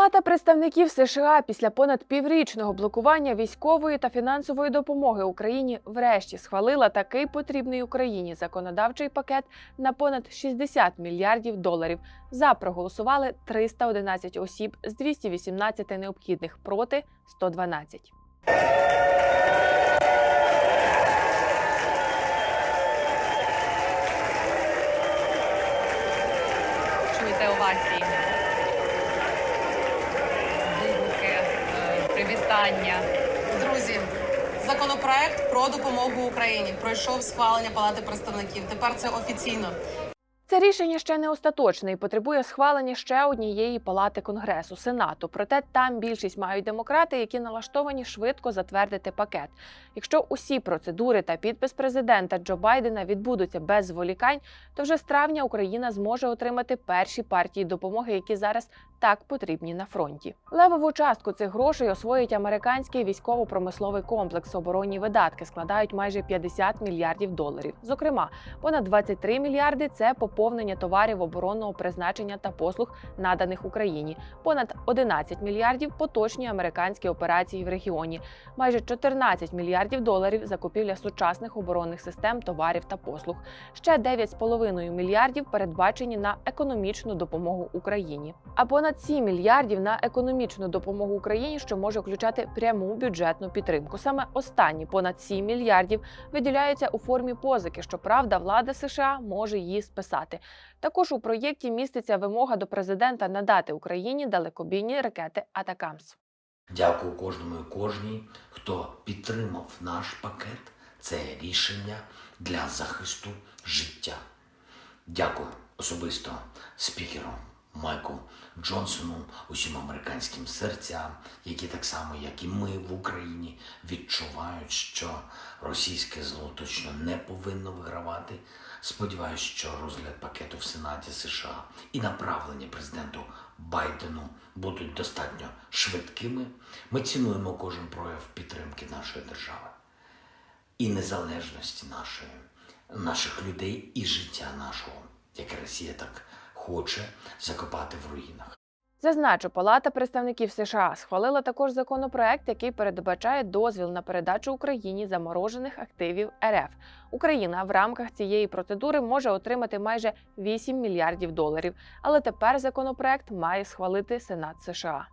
Палата представників США після понад піврічного блокування військової та фінансової допомоги Україні врешті схвалила такий потрібний Україні законодавчий пакет на понад 60 мільярдів доларів. За проголосували 311 осіб з 218 необхідних проти 112. чуєте овації. Привітання. Друзі, законопроект про допомогу Україні пройшов схвалення Палати представників. Тепер це офіційно. Це рішення ще не остаточне і потребує схвалення ще однієї палати конгресу сенату. Проте там більшість мають демократи, які налаштовані швидко затвердити пакет. Якщо усі процедури та підпис президента Джо Байдена відбудуться без зволікань, то вже з травня Україна зможе отримати перші партії допомоги, які зараз так потрібні на фронті. Левову частку цих грошей освоїть американський військово-промисловий комплекс. Оборонні видатки складають майже 50 мільярдів доларів. Зокрема, понад 23 мільярди це поповнення товарів оборонного призначення та послуг, наданих Україні. Понад 11 мільярдів поточні американські операції в регіоні, майже 14 мільярдів доларів закупівля сучасних оборонних систем, товарів та послуг. Ще 9,5 мільярдів передбачені на економічну допомогу Україні. А понад 7 мільярдів на економічну допомогу Україні, що може включати пряму бюджетну підтримку. Саме останні понад 7 мільярдів виділяються у формі позики. Щоправда, влада США може її списати. Також у проєкті міститься вимога до президента надати Україні далекобійні ракети Атакамс. Дякую кожному і кожній, хто підтримав наш пакет. Це рішення для захисту життя. Дякую особисто спікеру Майку Джонсону, усім американським серцям, які так само, як і ми в Україні, відчувають, що російське зло точно не повинно вигравати. Сподіваюсь, що розгляд пакету в Сенаті США і направлення президенту Байдену будуть достатньо швидкими. Ми цінуємо кожен прояв підтримки нашої держави і незалежності нашої, наших людей і життя нашого, яке Росія так хоче закопати в руїнах. Зазначу, Палата представників США схвалила також законопроект, який передбачає дозвіл на передачу Україні заморожених активів РФ. Україна в рамках цієї процедури може отримати майже 8 мільярдів доларів. Але тепер законопроект має схвалити Сенат США.